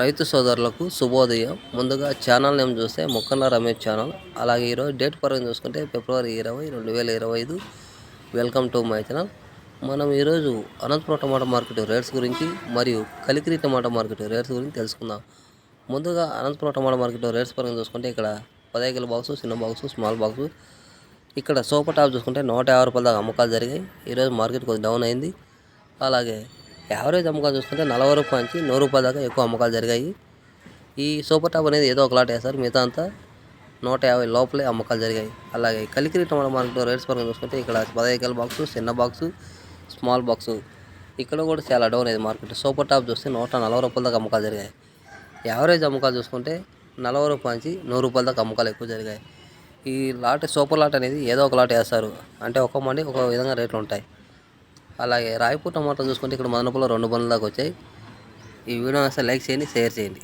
రైతు సోదరులకు శుభోదయం. ముందుగా ఛానల్ నేమ్ చూస్తే మొక్కన్న రమేష్ ఛానల్. అలాగే ఈరోజు డేట్ పరంగా చూసుకుంటే ఫిబ్రవరి ఇరవై రెండు వేల ఇరవై ఐదు. Welcome to my channel. మనం ఈరోజు అనంతపురం టమాటా మార్కెట్ రేట్స్ గురించి మరియు కలికిరి టమాటా మార్కెట్ రేట్స్ గురించి తెలుసుకుందాం. ముందుగా అనంతపురం టమాటా మార్కెట్ రేట్స్ పరంగా చూసుకుంటే ఇక్కడ పదహైదు బాక్స్ చిన్న బాక్స్ స్మాల్ బాక్స్. ఇక్కడ సూపర్ టాప్ చూసుకుంటే నూట యాభై రూపాయల దాకా అమ్మకాలు జరిగాయి. ఈరోజు మార్కెట్ కొద్దిగా డౌన్ అయింది. అలాగే యావరేజ్ అమ్మకాలు చూసుకుంటే నలభై రూపాయల నుంచి నూరు రూపాయల దాకా ఎక్కువ అమ్మకాలు జరిగాయి. ఈ సూపర్ టాప్ అనేది ఏదో ఒక లాట్ వేస్తారు మిగతా అంతా నూట యాభై లోపలే అమ్మకాలు జరిగాయి. అలాగే కలికిరి టమాటా మార్కెట్ రేట్స్ పరంగా చూసుకుంటే ఇక్కడ పదహైదు బాక్స్ చిన్న బాక్స్ స్మాల్ బాక్స్ ఇక్కడ కూడా చాలా డౌన్ అయింది మార్కెట్. సూపర్ టాప్ చూస్తే నూట నలభై రూపాయల దాకా అమ్మకాలు జరిగాయి. యావరేజ్ అమ్మకాలు చూసుకుంటే నలభై రూపాయల నుంచి నూరు రూపాయల దాకా అమ్మకాలు ఎక్కువ జరిగాయి. ఈ లాట్ సూపర్ లాట్ అనేది ఏదో ఒక లాట్ వేస్తారు. అంటే ఒక్కో మండి ఒక విధంగా రేట్లు ఉంటాయి. అలాగే రాయపూర్ టమాటాలు చూసుకుంటే ఇక్కడ మదనపల్లిలో రెండు బండ్లు దాకా వచ్చాయి. ఈ వీడియో నచ్చితే లైక్ చేయండి షేర్ చేయండి.